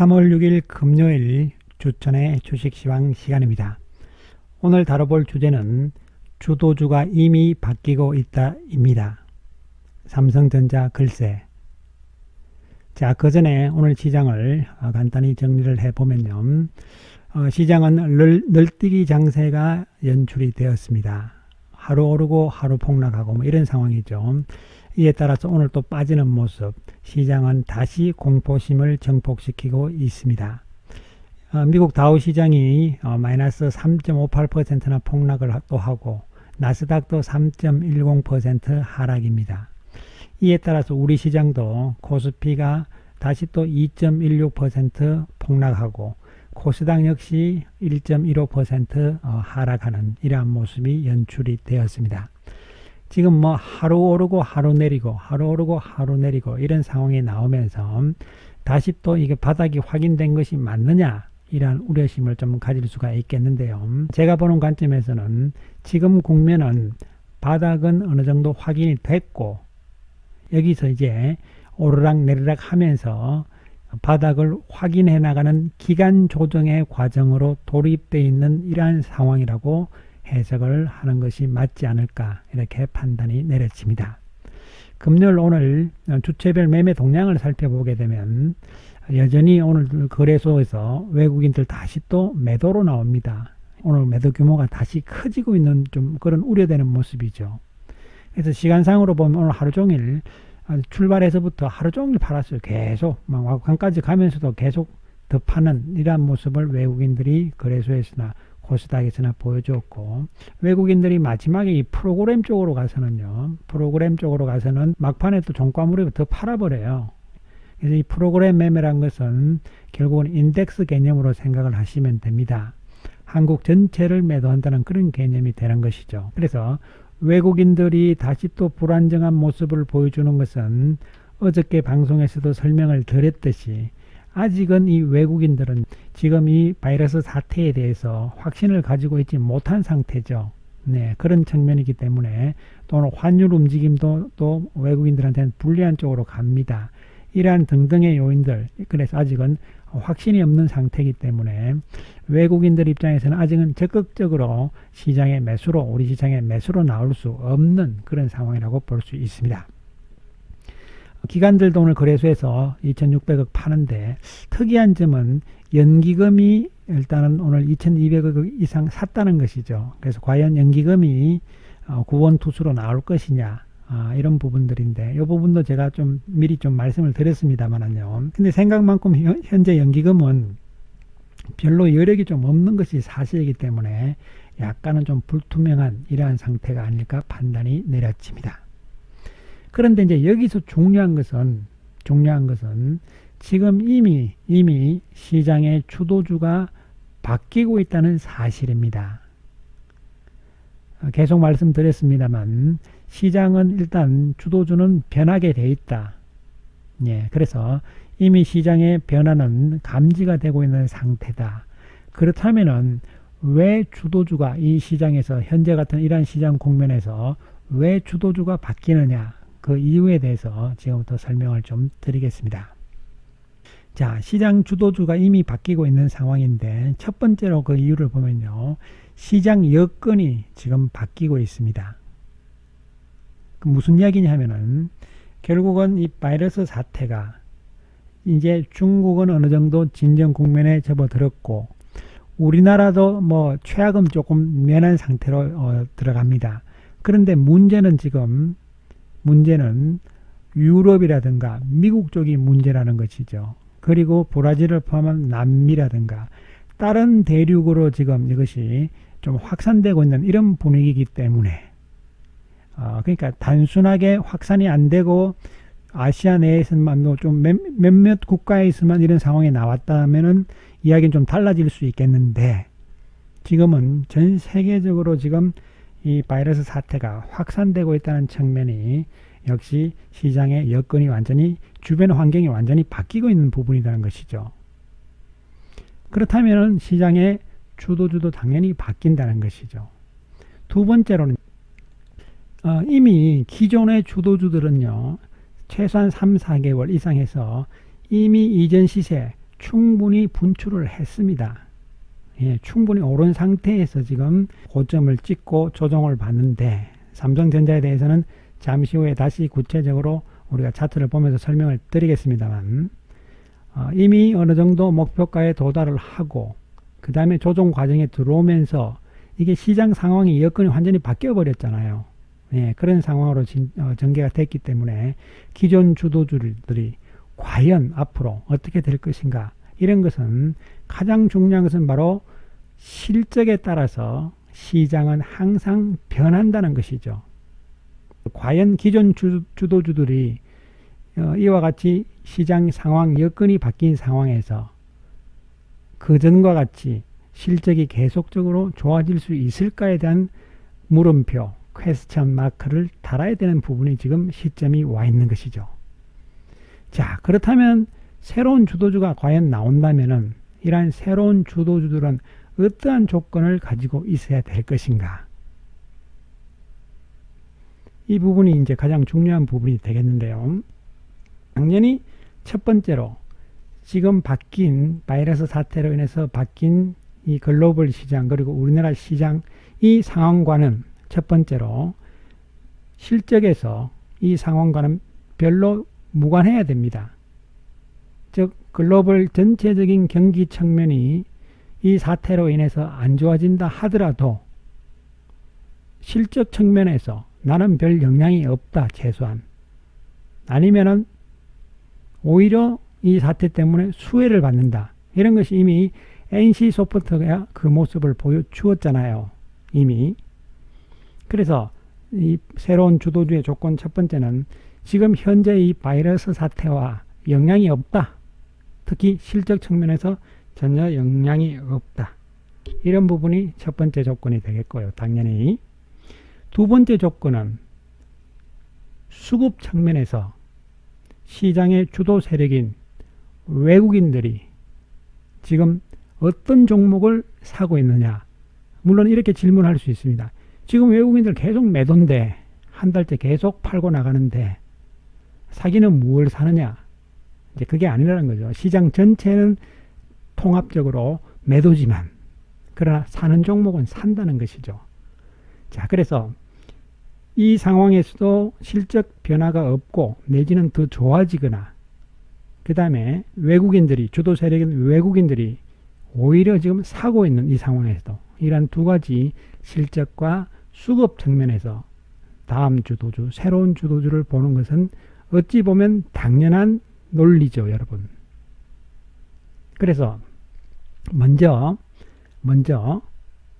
3월 6일 금요일 주천의 주식시황 시간입니다. 오늘 다뤄볼 주제는 주도주가 이미 바뀌고 있다입니다. 삼성전자 글쎄. 자, 그 전에 오늘 시장을 어, 간단히 정리를 해보면요. 어, 시장은 늘, 늘뛰기 장세가 연출이 되었습니다. 하루 오르고 하루 폭락하고 뭐 이런 상황이죠. 이에 따라서 오늘 또 빠지는 모습, 시장은 다시 공포심을 증폭시키고 있습니다. 어, 미국 다우 시장이 어, 마이너스 3.58%나 폭락을 하- 또 하고 나스닥도 3.10% 하락입니다. 이에 따라서 우리 시장도 코스피가 다시 또 2.16% 폭락하고 코스닥 역시 1.15% 어, 하락하는 이러한 모습이 연출이 되었습니다. 지금 뭐 하루 오르고 하루 내리고 하루 오르고 하루 내리고 이런 상황이 나오면서 다시 또 이게 바닥이 확인된 것이 맞느냐 이러한 우려심을 좀 가질 수가 있겠는데요. 제가 보는 관점에서는 지금 국면은 바닥은 어느 정도 확인이 됐고 여기서 이제 오르락 내리락 하면서 바닥을 확인해 나가는 기간 조정의 과정으로 돌입되어 있는 이러한 상황이라고 해석을 하는 것이 맞지 않을까 이렇게 판단이 내려집니다. 금요일 오늘 주체별 매매 동향을 살펴보게 되면 여전히 오늘 거래소에서 외국인들 다시 또 매도로 나옵니다. 오늘 매도 규모가 다시 커지고 있는 좀 그런 우려되는 모습이죠. 그래서 시간상으로 보면 오늘 하루 종일 출발해서부터 하루 종일 팔았어요. 계속 막 막판까지 가면서도 계속 더 파는 이러한 모습을 외국인들이 거래소에서나 코스닥에서나 보여주었고 외국인들이 마지막에 이 프로그램 쪽으로 가서는요 프로그램 쪽으로 가서는 막판에 또 종가물을 더 팔아버려요. 그래서 이 프로그램 매매란 것은 결국은 인덱스 개념으로 생각을 하시면 됩니다. 한국 전체를 매도한다는 그런 개념이 되는 것이죠. 그래서 외국인들이 다시 또 불안정한 모습을 보여주는 것은 어저께 방송에서도 설명을 드렸듯이 아직은 이 외국인들은 지금 이 바이러스 사태에 대해서 확신을 가지고 있지 못한 상태죠. 네, 그런 측면이기 때문에 또는 환율 움직임도 또 외국인들한테는 불리한 쪽으로 갑니다. 이러한 등등의 요인들, 그래서 아직은 확신이 없는 상태이기 때문에 외국인들 입장에서는 아직은 적극적으로 시장의 매수로, 우리 시장의 매수로 나올 수 없는 그런 상황이라고 볼 수 있습니다. 기관들도 오늘 거래소에서 2,600억 파는데 특이한 점은 연기금이 일단은 오늘 2,200억 이상 샀다는 것이죠. 그래서 과연 연기금이 어, 구원 투수로 나올 것이냐 아, 이런 부분들인데 이 부분도 제가 좀 미리 좀 말씀을 드렸습니다만은요. 근데 생각만큼 현- 현재 연기금은 별로 여력이 좀 없는 것이 사실이기 때문에 약간은 좀 불투명한 이러한 상태가 아닐까 판단이 내려집니다. 그런데 이제 여기서 중요한 것은 중요한 것은 지금 이미 이미 시장의 주도주가 바뀌고 있다는 사실입니다. 어, 계속 말씀드렸습니다만 시장은 일단 주도주는 변하게 돼 있다. 예, 그래서 이미 시장의 변화는 감지가 되고 있는 상태다. 그렇다면은 왜 주도주가 이 시장에서 현재 같은 이러한 시장 국면에서 왜 주도주가 바뀌느냐 그 이유에 대해서 지금부터 설명을 좀 드리겠습니다. 자, 시장 주도주가 이미 바뀌고 있는 상황인데 첫 번째로 그 이유를 보면요. 시장 여건이 지금 바뀌고 있습니다. 그 무슨 이야기냐 하면은 결국은 이 바이러스 사태가 이제 중국은 어느 정도 진정 국면에 접어들었고 우리나라도 뭐 최악은 조금 면한 상태로 어, 들어갑니다. 그런데 문제는 지금 문제는 유럽이라든가 미국 쪽이 문제라는 것이죠. 그리고 브라질을 포함한 남미라든가 다른 대륙으로 지금 이것이 좀 확산되고 있는 이런 분위기이기 때문에 어, 그러니까 단순하게 확산이 안 되고 아시아 내에서만 뭐좀 몇, 몇몇 국가에서만 이런 상황이 나왔다면은 이야기는 좀 달라질 수 있겠는데 지금은 전 세계적으로 지금 이 바이러스 사태가 확산되고 있다는 측면이 역시 시장의 여건이 완전히 주변 환경이 완전히 바뀌고 있는 부분이라는 것이죠. 그렇다면 시장의 주도주도 당연히 바뀐다는 것이죠. 두 번째로는 어, 이미 기존의 주도주들은요 최소한 3, 4개월 이상 해서 이미 이전 시세 충분히 분출을 했습니다. 예, 충분히 오른 상태에서 지금 고점을 찍고 조정을 받는데 삼성전자에 대해서는 잠시 후에 다시 구체적으로 우리가 차트를 보면서 설명을 드리겠습니다만 어, 이미 어느 정도 목표가에 도달을 하고 그 다음에 조정 과정에 들어오면서 이게 시장 상황이 여건이 완전히 바뀌어 버렸잖아요. 예, 그런 상황으로 진, 어, 전개가 됐기 때문에 기존 주도주들이 과연 앞으로 어떻게 될 것인가 이런 것은 가장 중요한 것은 바로 실적에 따라서 시장은 항상 변한다는 것이죠. 과연 기존 주, 주도주들이 어, 이와 같이 시장 상황 여건이 바뀐 상황에서 그전과 같이 실적이 계속적으로 좋아질 수 있을까에 대한 물음표, 퀘스천 마크를 달아야 되는 부분이 지금 시점이 와 있는 것이죠. 자, 그렇다면 새로운 주도주가 과연 나온다면은 이러한 새로운 주도주들은 어떠한 조건을 가지고 있어야 될 것인가? 이 부분이 이제 가장 중요한 부분이 되겠는데요. 당연히 첫 번째로 지금 바뀐 바이러스 사태로 인해서 바뀐 이 글로벌 시장 그리고 우리나라 시장 이 상황과는 첫 번째로 실적에서 이 상황과는 별로 무관해야 됩니다. 즉 글로벌 전체적인 경기 측면이 이 사태로 인해서 안 좋아진다 하더라도 실적 측면에서 나는 별 영향이 없다 최소한. 아니면은 오히려 이 사태 때문에 수혜를 받는다. 이런 것이 이미 NC 소프트가 그 모습을 보여주었잖아요 이미. 그래서 이 새로운 주도주의 조건 첫 번째는 지금 현재 이 바이러스 사태와 영향이 없다. 특히 실적 측면에서 전혀 영향이 없다. 이런 부분이 첫 번째 조건이 되겠고요. 당연히. 두 번째 조건은 수급 측면에서 시장의 주도 세력인 외국인들이 지금 어떤 종목을 사고 있느냐. 물론 이렇게 질문할 수 있습니다. 지금 외국인들 계속 매도인데 한 달째 계속 팔고 나가는데 사기는 무엇을 사느냐? 이제 그게 아니라는 거죠. 시장 전체는 통합적으로 매도지만 그러나 사는 종목은 산다는 것이죠. 자, 그래서 이 상황에서도 실적 변화가 없고 내지는 더 좋아지거나 그 다음에 외국인들이 주도 세력인 외국인들이 오히려 지금 사고 있는 이 상황에서도 이러한 두 가지 실적과 수급 측면에서 다음 주도주, 새로운 주도주를 보는 것은 어찌 보면 당연한 논리죠, 여러분. 그래서 먼저 먼저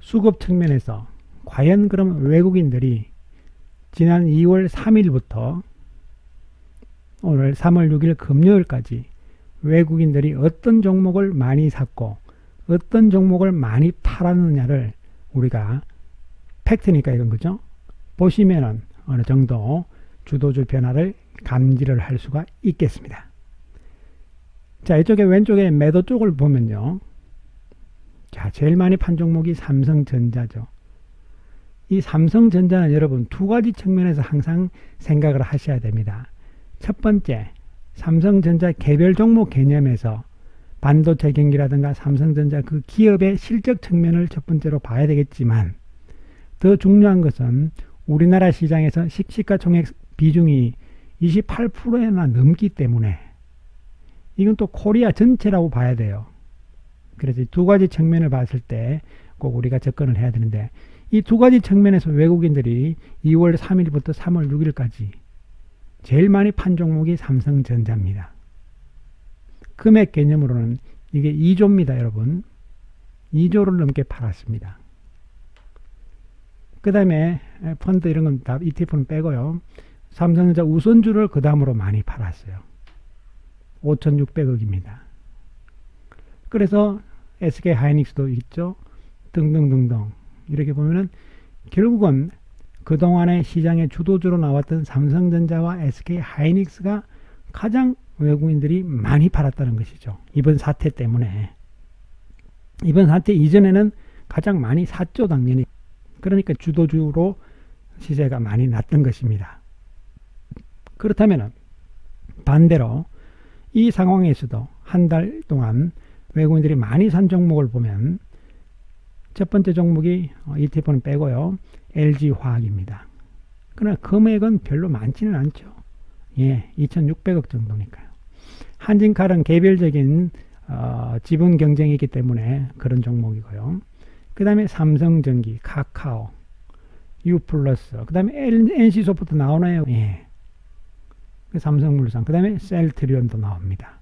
수급 측면에서 과연 그럼 외국인들이 지난 2월 3일부터 오늘 3월 6일 금요일까지 외국인들이 어떤 종목을 많이 샀고 어떤 종목을 많이 팔았느냐를 우리가 팩트니까 이건 거죠. 보시면은 어느 정도 주도주 변화를 감지를 할 수가 있겠습니다. 자, 이쪽에 왼쪽에 매도 쪽을 보면요. 자, 제일 많이 판 종목이 삼성전자죠. 이 삼성전자는 여러분 두 가지 측면에서 항상 생각을 하셔야 됩니다. 첫 번째, 삼성전자 개별 종목 개념에서 반도체 경기라든가 삼성전자 그 기업의 실적 측면을 첫 번째로 봐야 되겠지만 더 중요한 것은 우리나라 시장에서 시가총액 비중이 28%나 넘기 때문에 이건 또 코리아 전체라고 봐야 돼요. 그래서 두 가지 측면을 봤을 때 꼭 우리가 접근을 해야 되는데 이 두 가지 측면에서 외국인들이 2월 3일부터 3월 6일까지 제일 많이 판 종목이 삼성전자입니다. 금액 개념으로는 이게 2조입니다, 여러분. 2조를 넘게 팔았습니다. 그 다음에 펀드 이런 건 다 ETF는 빼고요. 삼성전자 우선주를 그 다음으로 많이 팔았어요. 5,600억입니다. 그래서 SK 하이닉스도 있죠. 등등등등. 이렇게 보면은 결국은 그동안의 시장의 주도주로 나왔던 삼성전자와 SK 하이닉스가 가장 외국인들이 많이 팔았다는 것이죠. 이번 사태 때문에. 이번 사태 이전에는 가장 많이 샀죠, 당연히. 그러니까 주도주로 시세가 많이 났던 것입니다. 그렇다면 반대로 이 상황에서도 한 달 동안 외국인들이 많이 산 종목을 보면 첫 번째 종목이 어, ETF는 빼고요. LG화학입니다. 그러나 금액은 별로 많지는 않죠. 예, 2,600억 정도니까요. 한진칼은 개별적인 어, 지분 경쟁이 있기 때문에 그런 종목이고요. 그 다음에 삼성전기, 카카오, 유플러스, 그 다음에 NC소프트 나오나요? 예. 그 삼성물산, 그 다음에 셀트리온도 나옵니다.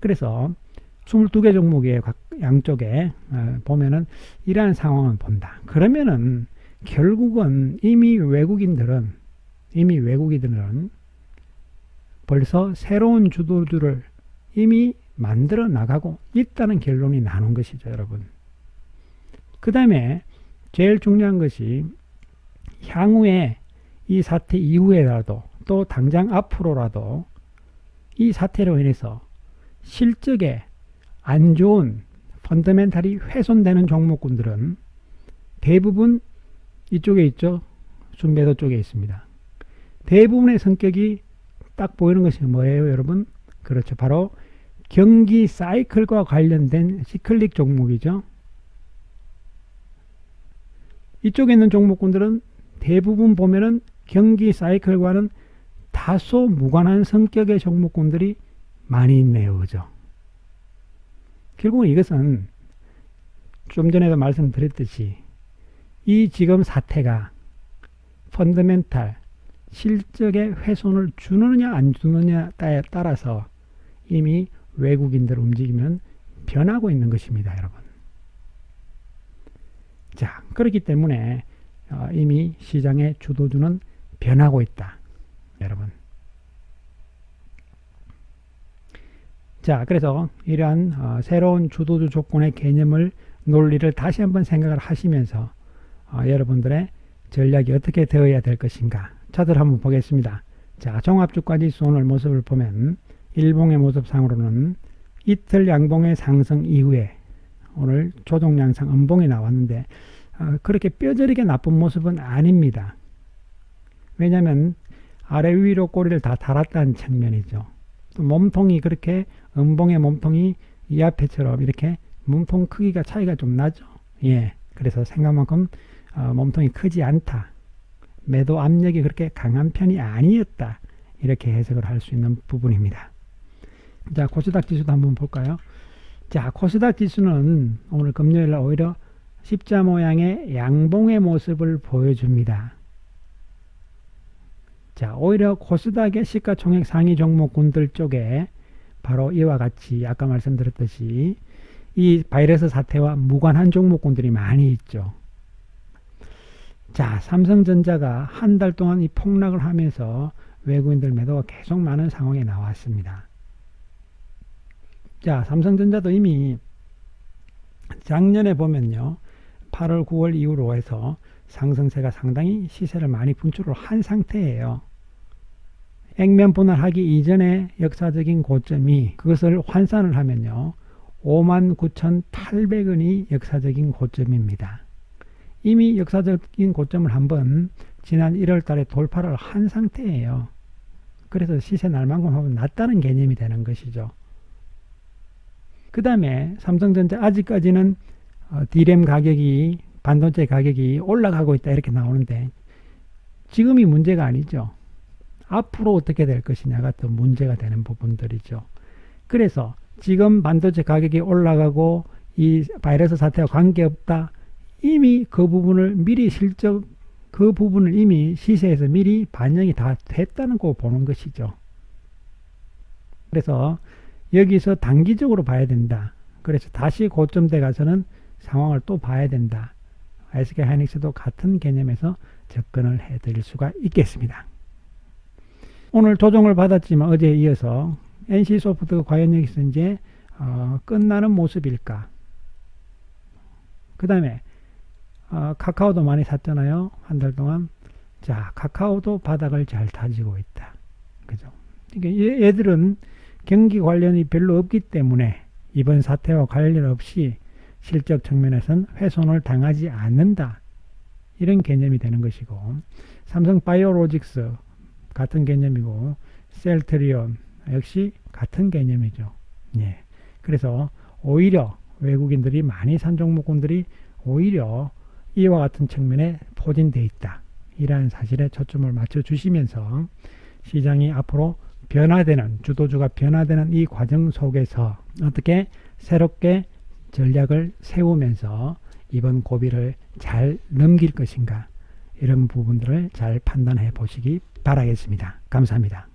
그래서 22개 종목의 각 양쪽에 어, 보면은 이러한 상황을 본다. 그러면은 결국은 이미 외국인들은 이미 외국인들은 벌써 새로운 주도주를 이미 만들어 나가고 있다는 결론이 나는 것이죠, 여러분. 그 다음에 제일 중요한 것이 향후에 이 사태 이후에라도 또 당장 앞으로라도 이 사태로 인해서 실적에 안 좋은 펀더멘탈이 훼손되는 종목군들은 대부분 이쪽에 있죠. 순매도 쪽에 있습니다. 대부분의 성격이 딱 보이는 것이 뭐예요, 여러분? 그렇죠. 바로 경기 사이클과 관련된 시클릭 종목이죠. 이쪽에 있는 종목군들은 대부분 보면은 경기 사이클과는 다소 무관한 성격의 종목군들이 많이 있네요. 그죠? 결국은 이것은 좀 전에도 말씀드렸듯이 이 지금 사태가 펀더멘탈 실적에 훼손을 주느냐 안 주느냐에 따라서 이미 외국인들 움직이면 변하고 있는 것입니다, 여러분. 자, 그렇기 때문에 어, 이미 시장의 주도주는 변하고 있다, 여러분. 자, 그래서 이러한 어, 새로운 주도주 조건의 개념을 논리를 다시 한번 생각을 하시면서 어, 여러분들의 전략이 어떻게 되어야 될 것인가 차들 한번 보겠습니다. 자, 종합주가지수 오늘 모습을 보면 일봉의 모습상으로는 이틀 양봉의 상승 이후에 오늘 조정 양상 음봉이 나왔는데 어, 그렇게 뼈저리게 나쁜 모습은 아닙니다. 왜냐하면 아래 위로 꼬리를 다 달았다는 측면이죠. 또 몸통이 그렇게 음봉의 몸통이 이 앞에처럼 이렇게 몸통 크기가 차이가 좀 나죠. 예. 그래서 생각만큼 어, 몸통이 크지 않다. 매도 압력이 그렇게 강한 편이 아니었다. 이렇게 해석을 할 수 있는 부분입니다. 자, 코스닥 지수도 한번 볼까요? 자, 코스닥 지수는 오늘 금요일 날 오히려 십자 모양의 양봉의 모습을 보여줍니다. 자, 오히려 코스닥의 시가총액 상위 종목군들 쪽에 바로 이와 같이 아까 말씀드렸듯이 이 바이러스 사태와 무관한 종목군들이 많이 있죠. 자, 삼성전자가 한 달 동안 이 폭락을 하면서 외국인들 매도가 계속 많은 상황에 나왔습니다. 자, 삼성전자도 이미 작년에 보면요. 8월, 9월 이후로 해서 상승세가 상당히 시세를 많이 분출을 한 상태예요. 액면 분할하기 이전의 역사적인 고점이 그것을 환산을 하면요. 59,800원이 역사적인 고점입니다. 이미 역사적인 고점을 한번 지난 1월 달에 돌파를 한 상태예요. 그래서 시세 날만큼 하면 낮다는 개념이 되는 것이죠. 그 다음에 삼성전자 아직까지는 어, D램 가격이 반도체 가격이 올라가고 있다 이렇게 나오는데 지금이 문제가 아니죠. 앞으로 어떻게 될 것이냐가 더 문제가 되는 부분들이죠. 그래서 지금 반도체 가격이 올라가고 이 바이러스 사태와 관계없다. 이미 그 부분을 미리 실적 그 부분을 이미 시세에서 미리 반영이 다 됐다는 거 보는 것이죠. 그래서 여기서 단기적으로 봐야 된다. 그래서 다시 고점대 가서는 상황을 또 봐야 된다. SK 하이닉스도 같은 개념에서 접근을 해 드릴 수가 있겠습니다. 오늘 조정을 받았지만 어제에 이어서 NC소프트가 과연 여기서 이제 어, 끝나는 모습일까? 그 다음에 어, 카카오도 많이 샀잖아요. 한 달 동안. 자, 카카오도 바닥을 잘 다지고 있다. 그죠? 그러니까 얘들은 경기 관련이 별로 없기 때문에 이번 사태와 관련 없이 실적 측면에서는 훼손을 당하지 않는다. 이런 개념이 되는 것이고 삼성 바이오로직스 같은 개념이고 셀트리온 역시 같은 개념이죠. 예. 그래서 오히려 외국인들이 많이 산 종목군들이 오히려 이와 같은 측면에 포진돼 있다. 이러한 사실에 초점을 맞춰 주시면서 시장이 앞으로 변화되는 주도주가 변화되는 이 과정 속에서 어떻게 새롭게 전략을 세우면서 이번 고비를 잘 넘길 것인가 이런 부분들을 잘 판단해 보시기 바라겠습니다. 감사합니다.